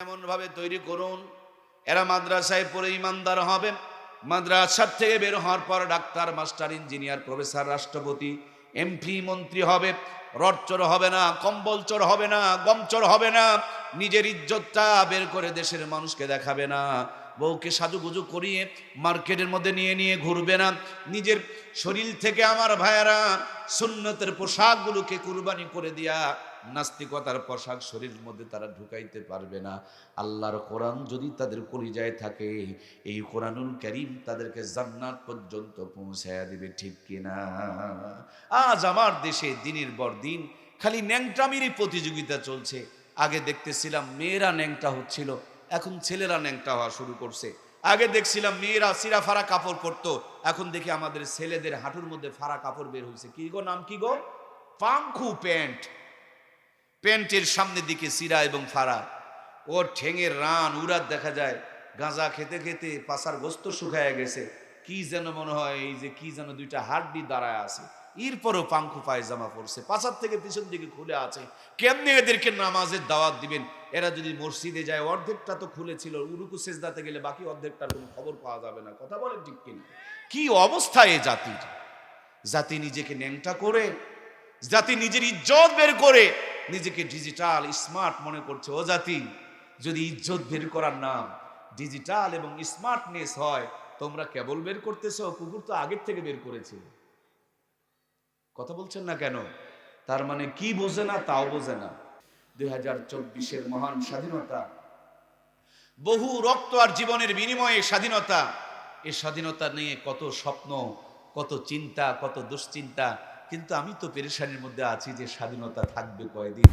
এমন ভাবে তৈরি করুন। এরা মাদ্রাসায় পড়ে ইমানদার হবে। মাদ্রাসার থেকে বের হওয়ার পর ডাক্তার, মাস্টার, ইঞ্জিনিয়ার, প্রফেসর, রাষ্ট্রপতি, এমপি, মন্ত্রী হবে। রটচর হবে না কম্বল কম্বলচর হবে না, গমচর হবে না। নিজের ইজ্জতটা বের করে দেশের মানুষকে দেখাবে না। বউকে সাজুগুজু করিয়ে মার্কেটের মধ্যে নিয়ে নিয়ে ঘুরবে না। নিজের শরীর থেকে আমার ভাইয়েরা সুন্নতের পোশাকগুলোকে কুরবানি করে দিয়া নাস্তিকতার পোশাক শরীরের মধ্যে তারা ঢুকাইতে পারবে না। আল্লাহর কোরআন যদি তাদের কলিজায় থাকে, এই কোরআনুল করিম তাদেরকে জান্নাত পর্যন্ত পৌঁছায়া দিবে, ঠিক কিনা আজ আমার দেশে দিনের পর দিন খালি ন্যাংটামিরই প্রতিযোগিতা চলছে। আগে দেখতেছিলাম মেয়েরা ন্যাংটা হচ্ছিল এখন ছেলেরা ন্যাংটা হওয়া শুরু করছে। আগে দেখছিলাম মেয়েরা সিরা ফারা কাপড় পরতো, এখন দেখি আমাদের ছেলেদের হাঁটুর মধ্যে ফারা কাপড় বের হয়েছে কি গো নাম কি গো? পাংখু প্যান্ট। প্যান্টের সামনের দিকে সিরা এবং ফারা ওর ঠেঙের রান উড়াত দেখা যায়। গাঁজা খেতে খেতে পাশার গোস্ত শুকায় গেছে। কি যেন মনে হয়, এই যে কি যেন দুইটা হাড্ডি দাঁড়ায় আছে। এরপরও পাংখু পায়জামা পড়ছে পাশার থেকে পিছন দিকে খুলে আছে। কেমনে এদেরকে নামাজের দাওয়াত দিবেন? এরা যদি মসজিদে যায়, অর্ধেকটা তো খুলেছিল, উরুকু সেজদাতে গেলে বাকি অর্ধেকটার কোনো খবর পাওয়া যাবে না। কথা বলেন ঠিক কিনা? কি অবস্থা এ জাতির? জাতি নিজেকে ন্যাংটা করে, জাতি নিজের ইজ্জত বের করে, নিজেকে ডিজিটাল স্মার্ট মনে করছে। ও জাতি, যদি ইজ্জত বের করার নাম ডিজিটাল এবং স্মার্টনেস হয়, তোমরা কেবল বের করতেছো, কুকুর তো আগের থেকে বের করেছে। কথা বলছেন না কেন? তার মানে কি বোঝে না, তাও বোঝে না। দুই হাজার চব্বিশের মহান স্বাধীনতা। বহু রক্ত আর জীবনের বিনিময়ে স্বাধীনতা। এই স্বাধীনতা নিয়ে কত স্বপ্ন, কত চিন্তা, কত দুশ্চিন্তা। কিন্তু আমি তো পেরেশানির মধ্যে আছি যে স্বাধীনতা থাকবে কয়দিন?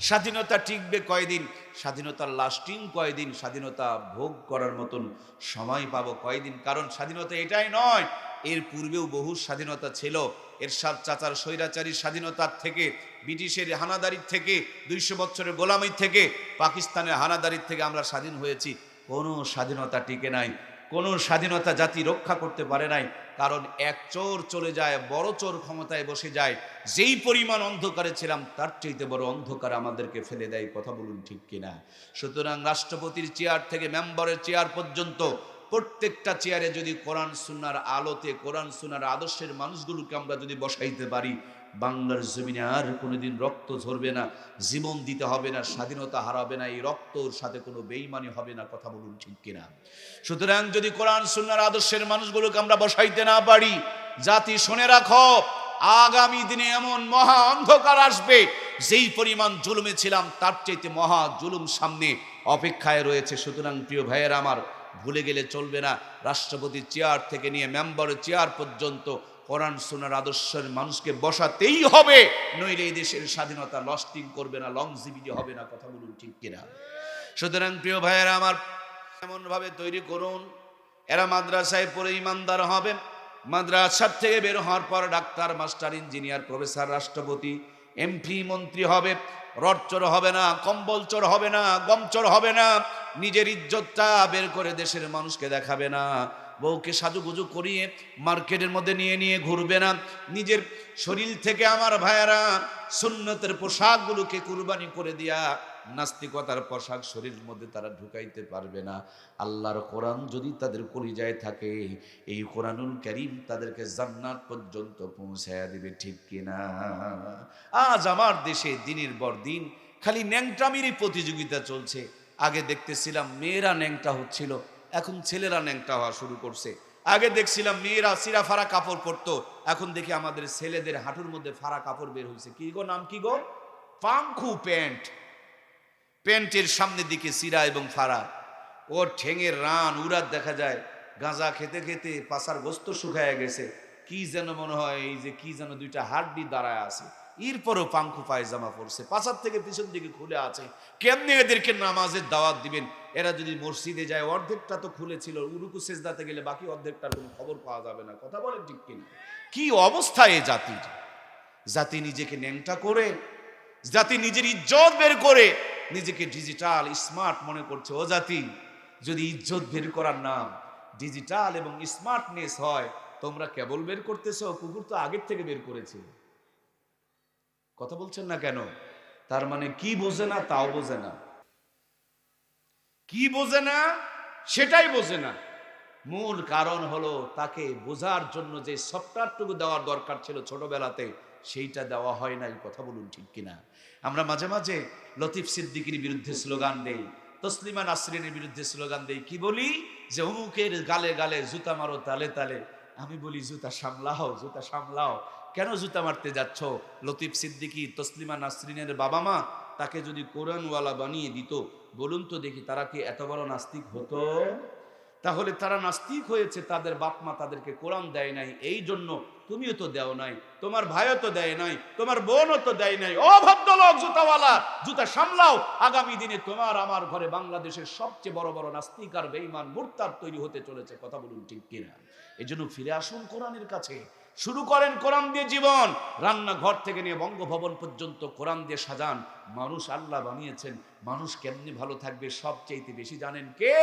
স্বাধীনতা টিকবে কয়দিন? স্বাধীনতার লাস্টিং কয়দিন? স্বাধীনতা ভোগ করার মতন সময় পাবো কয়দিন? কারণ স্বাধীনতা এটাই নয়। এর পূর্বেও বহু স্বাধীনতা ছিল। এর সাত চাচার, স্বৈরাচারী স্বাধীনতার থেকে ব্রিটিশের হানাদারির থেকে, দুইশো বছরের গোলামির থেকে, পাকিস্তানের হানাদারির থেকে আমরা স্বাধীন হয়েছি। কোনো স্বাধীনতা টিকে নাই, কোনো স্বাধীনতা জাতি রক্ষা করতে পারে নাই, কারণ এক চোর চলে যায়, বড় চোর ক্ষমতায় বসে যায়, যেই পরিমাণ অন্ধকারে ছিলাম, তার চাইতে বড় অন্ধকার আমাদেরকে ফেলে দেয়, কথা বলুন ঠিক কিনা? সুতরাং রাষ্ট্রপতির চেয়ার থেকে মেম্বারের চেয়ার পর্যন্ত প্রত্যেকটা চেয়ারে যদি কোরআন সুনার আলোতে, কোরআন সুনার আদর্শের মানুষগুলোকে আমরা যদি বসাইতে পারি বাংলার জমিনে আর কোনোদিন রক্ত ঝরবে না, জীবন দিতে হবে না, স্বাধীনতা হারাবে না, এই রক্তর সাথে কোনো বেইমানি হবে না, কথা বলুন ঠিক কিনা? সুতরাং যদি কোরআন, সুন্নার আদর্শের মানুষগুলোকে আমরা বসাইতে না পারি, জাতি শুনে রাখো, আগামী দিনে এমন মহা অন্ধকার আসবে, যেই পরিমাণ জুলুমে ছিলাম তার চাইতে মহা জুলুম সামনে অপেক্ষায় রয়েছে। সুতরাং প্রিয় ভাইয়ের আমার, ভুলে গেলে চলবে না রাষ্ট্রপতির চেয়ার থেকে নিয়ে মেম্বারের চেয়ার পর্যন্ত কোরআন সুনার আদর্শের মানুষকে বসাতেই হবে, নইলে এই দেশের স্বাধীনতা লস্টিং করবে না লংজিবিটি হবে না, কথা বলুন ঠিক কিনা? সুতরাং প্রিয় ভাইয়েরা, আমার এমন ভাবে তৈরি করুন, এরা মাদ্রাসায় পড়ে ইমানদার হবে, মাদ্রাসার থেকে বের হওয়ার পর ডাক্তার, মাস্টার, ইঞ্জিনিয়ার, প্রফেসর, রাষ্ট্রপতি এমপি মন্ত্রী হবে, রডচর হবে না, কম্বল কম্বলচর হবে না গমচর হবে না, নিজের ইজ্জতটা বের করে দেশের মানুষকে দেখাবে না। বউকে সাজুগুজু করিয়ে মার্কেটের মধ্যে নিয়ে নিয়ে ঘুরবে না। নিজের শরীর থেকে আমার ভাইয়েরা সুন্নতের পোশাকগুলোকে কুরবানি করে দিয়া নাস্তিকতার পোশাক শরীরের মধ্যে তারা ঢুকাইতে পারবে না। আল্লাহর কোরআন যদি তাদের কলিজায় থাকে, এই কোরআনুল করিম তাদেরকে জান্নাত পর্যন্ত পৌঁছায়া দিবে, ঠিক কিনা? আজ আমার দেশে দিনের পর দিন খালি ন্যাংটামিরই প্রতিযোগিতা চলছে। আগে দেখতেছিলাম মেয়েরা ন্যাংটা হচ্ছিল এখন ছেলেরা ন্যাংটা হওয়া শুরু করছে। আগে দেখছিলাম মেয়েরা সিরা ফারা কাপড় পরতো, এখন দেখি আমাদের ছেলেদের হাঁটুর মধ্যে ফারা কাপড় বের হয়েছে কি গো, নাম কি গো? পাংখু প্যান্ট। প্যান্টের সামনের দিকে সিরা এবং ফারা ওর ঠেঙের রান উড়াত দেখা যায়। গাঁজা খেতে খেতে পাশার গোস্ত শুকায় গেছে। কি যেন মনে হয়, এই যে কি যেন দুইটা হাড্ডি দাঁড়ায় আছে। এরপরও পাংখু পায়জামা পড়ছে পাশার থেকে পিছন দিকে খুলে আছে। কেমনে এদেরকে নামাজের দাওয়াত দিবেন? এরা যদি মসজিদে যায়, অর্ধেকটা তো খুলেছিল, উরুকু সেজদাতে গেলে বাকি অর্ধেকটার কোনো খবর পাওয়া যাবে না। কথা বলেন ঠিক কিনা? কি অবস্থা এ জাতির? জাতি নিজেকে ন্যাংটা করে, জাতি নিজের ইজ্জত বের করে, নিজেকে ডিজিটাল স্মার্ট মনে করছে। ও জাতি, যদি ইজ্জত বের করার নাম ডিজিটাল এবং স্মার্টনেস হয়, তোমরা কেবল বের করতেছো, কুকুর তো আগের থেকে বের করেছে। কথা বলছেন না কেন? তার মানে কি বোঝে না, তাও বোঝে না। কি বোঝে না, সেটাই বোঝে না। মূল কারণ হলো তাকে বোঝার জন্য যে সফটওয়্যারটুকু দেওয়ার দরকার ছিল ছোটবেলাতে, সেইটা দেওয়া হয় না নাই, কথা বলুন ঠিক কিনা। আমরা মাঝে মাঝে লতিফ সিদ্দিকির বিরুদ্ধে স্লোগান দেই, তসলিমা নাসরিনের বিরুদ্ধে স্লোগান দেই, কি বলি? যে অমুকের গালে গালে জুতা মারো, তালে তালে। আমি বলি, জুতা সামলাও জুতা সামলাও। কেন জুতা মারতে যাচ্ছ? লতিফ সিদ্দিকি তসলিমা নাসরিনের বাবা মা তাকে যদি কোরআনওয়ালা বানিয়ে দিত, বলুন তো দেখি তারা কি এত বড় নাস্তিক হতো? তাহলে তারা নাস্তিক হয়েছে, তাদের বাপ মা তাদেরকে কোরআন দেয় নাই, এই জন্য তুমিও তো দেও নাই, তোমার ভাইও তো দেয় নাই, তোমার বোনও তো দেয় নাই। ও ভদ্রলোক, জুতাওয়ালা, জুতা সামলাও, আগামী দিনে তোমার আমার ঘরে বাংলাদেশের সবচেয়ে বড় বড় নাস্তিক আর বেঈমান, মুরতাদ তৈরি হতে চলেছে, কথা বলুন ঠিক কিনা? এই জন্য ফিরে আসুন কোরআনের কাছে। শুরু করেন কোরআন দিয়ে জীবন। রান্নাঘর থেকে নিয়ে বঙ্গভবন পর্যন্ত কোরআন দিয়ে সাজান। মানুষ আল্লাহ বানিয়েছেন। মানুষ কেমনি ভালো থাকবে সবচেয়ে বেশি জানেন কে?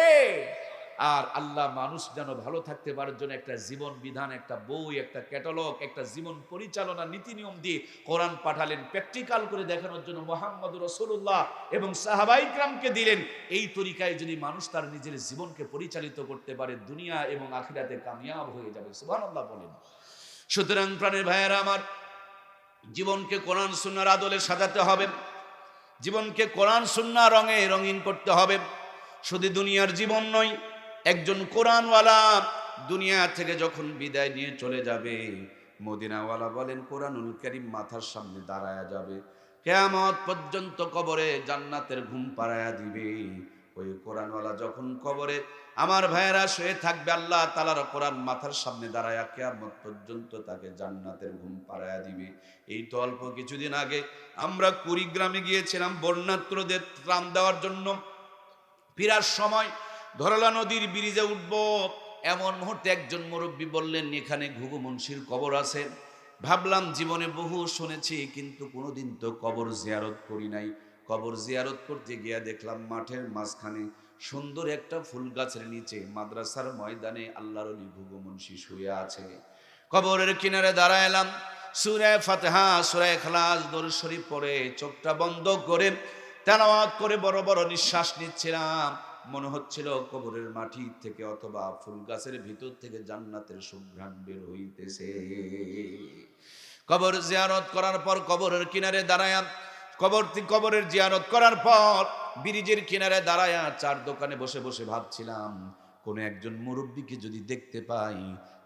আর আল্লাহ মানুষ যেন ভালো থাকতে পারার জন্য একটা জীবন বিধান, একটা বই, একটা ক্যাটালগ, একটা জীবন পরিচালনা নীতি নিয়ম দিয়ে কোরআন পাঠালেন। প্র্যাকটিক্যাল করে দেখানোর জন্য মোহাম্মদ রসুল্লাহ এবং সাহাবাইকরামকে দিলেন। এই তরিকায় যদি মানুষ তার নিজের জীবনকে পরিচালিত করতে পারে, দুনিয়া এবং আখিরাতে কামিয়াব হয়ে যাবে। সুবহানাল্লাহ বলেন। সুতরাং প্রাণের ভাইয়েরা আমার, জীবনকে কোরআন, সুন্নার আদলে সাজাতে হবে। জীবনকে কোরআন, সুন্না রঙে রঙিন করতে হবে। শুধু দুনিয়ার জীবন নয়, একজন কোরআনওয়ালা দুনিয়া থেকে যখন বিদায় নিয়ে চলে যাবে, মদিনাওয়ালা বলেন, কোরআনুল করিম মাথার সামনে দাঁড়ায়া যাবে। কেয়ামত পর্যন্ত কবরে জান্নাতের ঘুম পাড়ায়া দিবে। ওই কোরআনওয়ালা যখন কবরে আমার ভাইয়েরা শুয়ে থাকবে, আল্লাহ তালার কোরআন মাথার সামনে দাঁড়ায়া কেয়ামত পর্যন্ত তাকে জান্নাতের ঘুম পাড়ায়া দিবে। এই তো অল্প কিছুদিন আগে আমরা কুড়িগ্রামে গিয়েছিলাম বন্যাত্রদের ত্রাণ দেওয়ার জন্য। ফিরার সময় ধরলা নদীর ব্রিজে উঠব, এমন মুহূর্তে একজন মুরব্বী বললেন, এখানে ঘুঘু মুন্সির কবর আছে। ভাবলাম, জীবনে বহু শুনেছি, কিন্তু কোনোদিন তো কবর জিয়ারত করি নাই। কবর জিয়ারত করতে গিয়া দেখলাম মাঠের মাঝখানে সুন্দর একটা ফুল গাছের নিচে মাদ্রাসার ময়দানে আল্লাহর অলি মুন্সি শুয়ে আছে। কবরের কিনারে দাঁড়াইলাম সুরায় ফাতেহা সুরায় খালাস দরুদ শরীফ পরে চোখটা বন্ধ করে তেলাওয়াত করে বড় বড় নিঃশ্বাস নিচ্ছিলাম। মনে হচ্ছিল কবরের মাটি থেকে অথবা ফুল গাছের ভিতর থেকে জান্নাতের সুঘ্রাণ বের হইতেছে। কবর জিয়ারত করার পর কবরের কিনারে দাঁড়ায়া কবর কবরের জিয়ারত করার পর ব্রিজের কিনারে দাঁড়ায়া চার দোকানে বসে বসে ভাবছিলাম, কোনো একজন মুরব্বীকে যদি দেখতে পাই,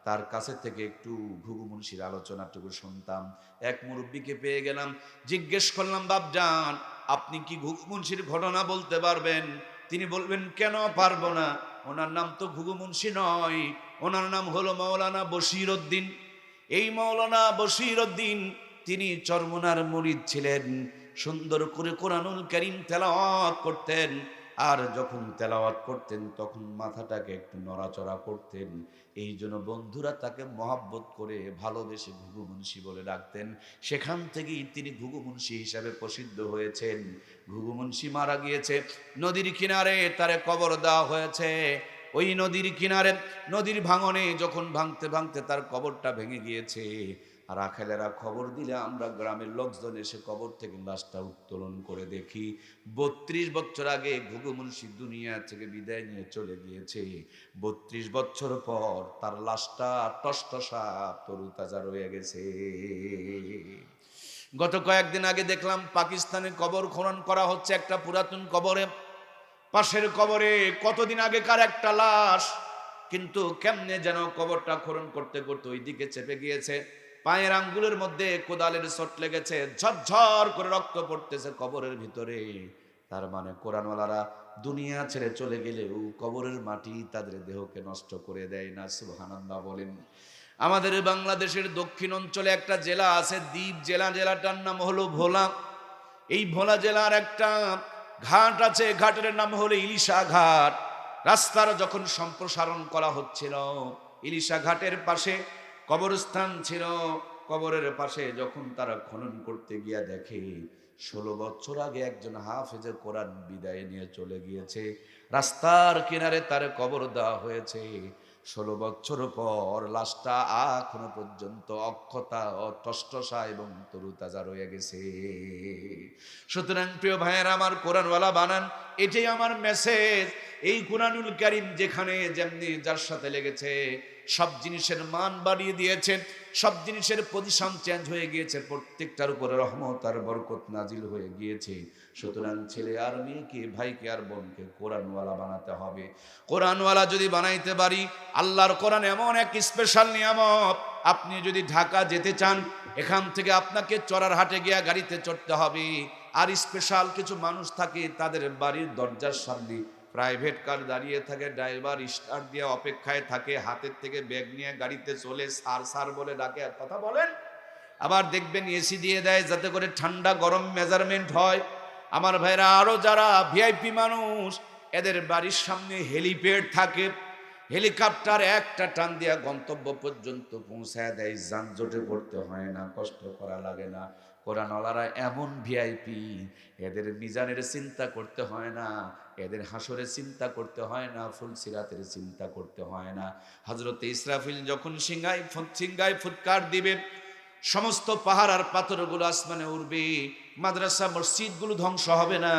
তার কাছে থেকে একটু ঘুঘু মুন্সির আলোচনাটুকু শুনতাম। এক মুরব্বীকে পেয়ে গেলাম, জিজ্ঞেস করলাম, বাপজান, আপনি কি ঘুঘু মুন্সির ঘটনা বলতে পারবেন? তিনি বলবেন, কেন পারব না, ওনার নাম তো ঘুঘু মুন্সি নয়, ওনার নাম হলো মৌলানা বশির উদ্দিন এই মৌলানা বশির উদ্দিন তিনি চরমনার মুরিদ ছিলেন। সুন্দর করে কোরআনুল করিম তেলাওয়াত করতেন। আর যখন তেলাওয়াত করতেন, তখন মাথাটাকে একটু নড়াচড়া করতেন। এই জন্য বন্ধুরা তাকে মহাব্বত করে ভালোবেসে ঘুঘু মুন্সি বলে ডাকতেন। সেখান থেকেই তিনি ঘুঘু মুন্সি হিসাবে প্রসিদ্ধ হয়েছেন। ঘুঘু মুন্সি মারা গিয়েছে, নদীর কিনারে তারে কবর দেওয়া হয়েছে। ওই নদীর কিনারে, নদীর ভাঙনে যখন ভাঙতে ভাঙতে তার কবরটা ভেঙে গিয়েছে আর আখেলেরা খবর দিলে আমরা গ্রামের লোকজন এসে কবর থেকে লাশটা উত্তোলন করে দেখি। বত্রিশ বছর আগে ঘুঘু মুন্সি দুনিয়া থেকে বিদায় নিয়ে চলে গিয়েছে। বত্রিশ বছর পর তার লাশটা টসটসা তরু তাজা রয়ে গেছে। গত কয়েকদিন আগে দেখলাম পাকিস্তানে কবর খনন করা হচ্ছে একটা পুরাতন কবরে। পাশের কবরে কতদিন আগেকার একটা লাশ, কিন্তু কেমনে যেন কবরটা খনন করতে করতে ওই দিকে চেপে গিয়েছে। পায়ের আঙ্গুলের মধ্যে কোদালের চট লেগেছে, ঝরঝর করে রক্ত পড়তেছে কবরের ভিতরে। তার মানে কোরআনওয়ালারা দুনিয়া ছেড়ে চলে গেলেও কবরের মাটি তাদের দেহকে নষ্ট করে দেয় না, সুবহানাল্লাহ বলেন। আমাদের বাংলাদেশের দক্ষিণ অঞ্চলে একটা জেলা আছে, দ্বীপ জেলা, জেলাটার নাম হলো ভোলা। এই ভোলা জেলার একটা ঘাট আছে, ঘাটের নাম হলো ইলিশা ঘাট। রাস্তার যখন সম্প্রসারণ করা হচ্ছিল, ইলিশা ঘাটের পাশে কবরস্থান ছিল। কবরের পাশে যখন তারা খনন করতে গিয়া দেখে, ষোলো বছর আগে একজন হাফেজে কোরআন বিদায় নিয়ে চলে গিয়েছে। রাস্তার কিনারে তার কবর দেওয়া হয়েছে। ষোলো বছর পর লাশটা এখনও পর্যন্ত অক্ষতা অটষ্টসা এবং তরুতাজা রয়ে গেছে। সুতরাং প্রিয় ভাইয়ের, আমার কোরআনওয়ালা বানান, এটাই আমার মেসেজ এই কোরআনুল কারিম যেখানে যেমনি যার সাথে লেগেছে, সব জিনিসের মান বাড়িয়ে দিয়েছে, সব জিনিসের পজিশন চেঞ্জ হয়ে গিয়েছে, প্রত্যেকটার উপরে রহমত আর বরকত নাজিল হয়ে গিয়েছে। সুতরাং ছেলে আর মেয়েকে, ভাইকে আর বোনকে কোরআনওয়ালা বানাতে হবে। কোরআনওয়ালা যদি বানাইতে পারি, আল্লাহর কোরআন এমন এক স্পেশাল নিয়ামত। আপনি যদি ঢাকা যেতে চান, এখান থেকে আপনাকে চড়ার হাটে গিয়া গাড়িতে চড়তে হবে। আর স্পেশাল কিছু মানুষ থাকে, তাদের বাড়ির দরজার সামনে প্রাইভেট কার দাঁড়িয়ে থাকে ড্রাইভার স্টার্ট দিয়ে অপেক্ষায় থাকে, হাতের থেকে ব্যাগ নিয়ে গাড়িতে চলে সার সার বলে ডাকে কথা বলেন। আবার দেখবেন এসি দিয়ে দেয়, যাতে করে ঠান্ডা গরম মেজারমেন্ট হয়। আমার ভাইরা, আরও যারা ভিআইপি মানুষ, এদের বাড়ির সামনে হেলিপ্যাড থাকে। হেলিকপ্টার একটা টান দিয়া গন্তব্য পর্যন্ত পৌঁছায় দেয়, যানজটে পড়তে হয় না, কষ্ট করা লাগে না। কোরআনওয়ালারা এমন ভিআইপি এদের মিজানের চিন্তা করতে হয় না, এদের হাসরের চিন্তা করতে হয় না, ফুল সিরাতের চিন্তা করতে হয় না। হজরত ইসরাফিল যখন সিংহাই সিংহাই ফুৎকার দিবে, সমস্ত পাহাড় আর পাথরগুলো আসমানে উঠবে মাদ্রাসা, মসজিদগুলো ধ্বংস হবে না।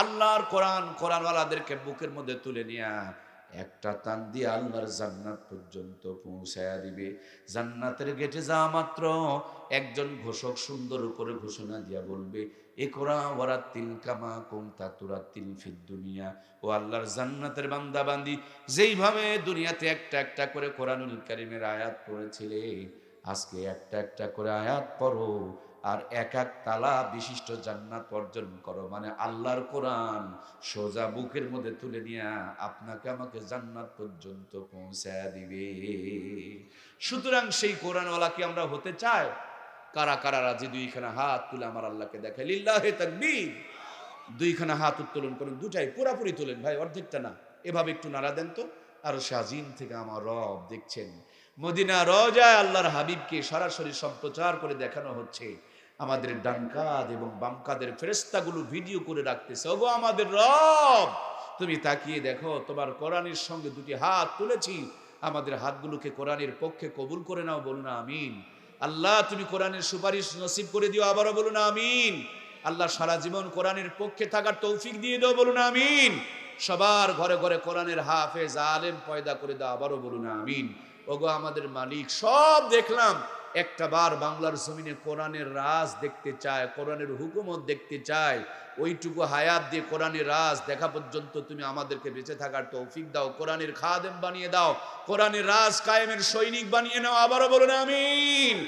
আল্লাহর কোরআন কোরআনওয়ালাদেরকে বুকের মধ্যে তুলে নিয়া একটা টান দিয়ে আল্লাহর জান্নাত পর্যন্ত পৌঁছায়া দিবে। জান্নাতের গেটে যাওয়া মাত্র একজন ঘোষক সুন্দর করে ঘোষণা দিয়া বলবে একরা ওরা তিল কামা কুমতা তুরা তিল ফির দুনিয়া। ও আল্লাহর জান্নাতের বান্দা বান্দি যেইভাবে দুনিয়াতে একটা একটা করে কোরআনুল কারিমের আয়াত পড়েছিলে, আজকে একটা একটা করে আয়াত পড়ো। আর এক এক তালা বিশিষ্ট জান্নাত অর্জন করো। মানে আল্লাহর কোরআন সোজা বুকের মধ্যে তুলে নিয়ে আপনাকে আমাকে জান্নাত পর্যন্ত পৌঁছায় দিবে। সুতরাং সেই কোরআনওয়ালাকে আমরা হতে চাই? কারা কারা রাজি? দুইখানা হাত তুলে আমার আল্লাহকে দেখে লিল্লাহে তাকবীর দুইখানা হাত উত্তোলন করেন, দুটাই পুরাপুরি তোলেন। ভাই, অর্ধেকটা না, এভাবে একটু নাড়া দেন তো। আর শাজিম থেকে আমার রব দেখছেন। মদিনা রজায় আল্লাহর হাবিবকে সরাসরি সম্প্রচার করে দেখানো হচ্ছে। আমাদের ডান কাঁধ এবং বামকাদের ফেরেস্তাগুলো ভিডিও করে রাখতেছে। ওগো আমাদের রব, তুমি তাকিয়ে দেখো, তোমার কোরআনের সঙ্গে দুটি হাত তুলেছি। আমাদের হাতগুলোকে কোরআনের পক্ষে কবুল করে নাও, বলুন আমিন। আল্লাহ, তুমি কোরআনের সুপারিশ নসিব করে দিও, আবারও বলুন আমিন। আল্লাহ সারা জীবন কোরআনের পক্ষে থাকার তৌফিক দিয়ে দাও, বলুন আমিন। সবার ঘরে ঘরে কোরআনের হাফেজ, আলেম পয়দা করে দাও, আবারও বলুন আমিন। ওগো আমাদের মালিক, সব দেখলাম। একটা বার বাংলার জমিনে কোরআনের রাজ দেখতে চায়, কোরআনের হুকুমত দেখতে চায়, ওইটুকু হায়াত দিয়ে কোরআনের রাজ দেখা পর্যন্ত তুমি আমাদেরকে বেঁচে থাকার তৌফিক দাও, কোরআনের খাদেম বানিয়ে দাও, কোরআনের রাজ কায়েমের সৈনিক বানিয়ে নাও, আবারও বলুন, আমিন।